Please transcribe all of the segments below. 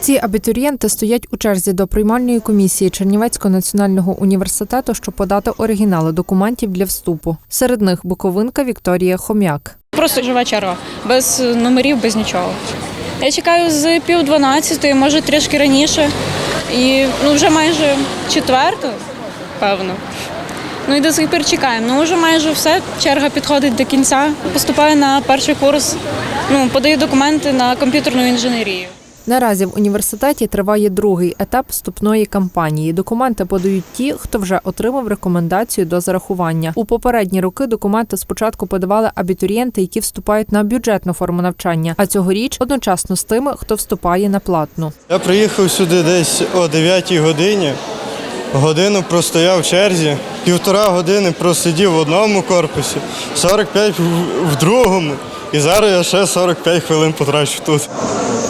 Ці абітурієнти стоять у черзі до приймальної комісії Чернівецького національного університету, щоб подати оригінали документів для вступу. Серед них буковинка Вікторія Хом'як. Просто жива черга, без номерів, без нічого. Я чекаю з пів дванадцятої, може трішки раніше. І ну, вже майже четверту, певно. Ну і до сих пір чекаємо. Ну вже майже все. Черга підходить до кінця. Поступаю на перший курс, ну, подаю документи на комп'ютерну інженерію. Наразі в університеті триває другий етап вступної кампанії. Документи подають ті, хто вже отримав рекомендацію до зарахування. У попередні роки документи спочатку подавали абітурієнти, які вступають на бюджетну форму навчання, а цьогоріч одночасно з тими, хто вступає на платну. Я приїхав сюди десь о 9 годині. Годину простояв в черзі, півтора години просидів в одному корпусі, 45 в- другому. І зараз я ще 45 хвилин потрачу тут.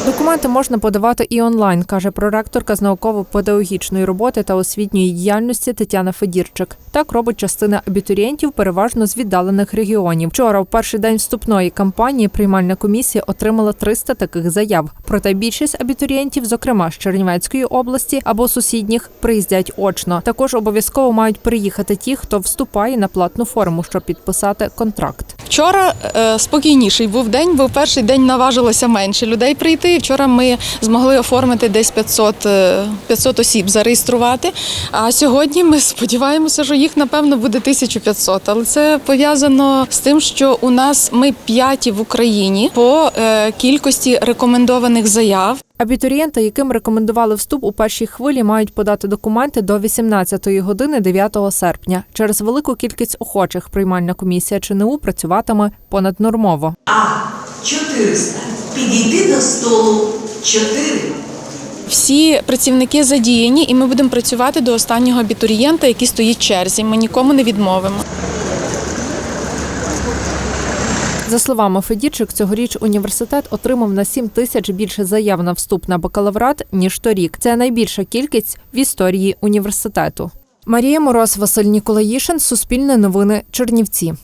Документи можна подавати і онлайн, каже проректорка з науково-педагогічної роботи та освітньої діяльності Тетяна Федірчик. Так робить частина абітурієнтів, переважно з віддалених регіонів. Вчора, в перший день вступної кампанії, приймальна комісія отримала 300 таких заяв. Проте більшість абітурієнтів, зокрема з Чернівецької області або сусідніх, приїздять очно. Також обов'язково мають приїхати ті, хто вступає на платну форму, щоб підписати контракт. Вчора е, спокійніший був день, бо перший день наважилося менше людей прийти. Вчора ми змогли оформити десь 500, е, 500 осіб зареєструвати. А сьогодні ми сподіваємося, що їх напевно буде 1500. Але це пов'язано з тим, що у нас ми п'яті в Україні по е, кількості рекомендованих заяв. Абітурієнти, яким рекомендували вступ у першій хвилі, мають подати документи до 18 години 9 серпня. Через велику кількість охочих приймальна комісія ЧНУ працюватиме понаднормово. А 400. Підійти до столу 4. Всі працівники задіяні, і ми будемо працювати до останнього абітурієнта, який стоїть в черзі. Ми нікому не відмовимо. За словами Федірчик, цьогоріч університет отримав на 7 тисяч більше заяв на вступ на бакалаврат ніж торік. Це найбільша кількість в історії університету. Марія Мороз, Василь Ніколаїшин, Суспільне новини, Чернівці.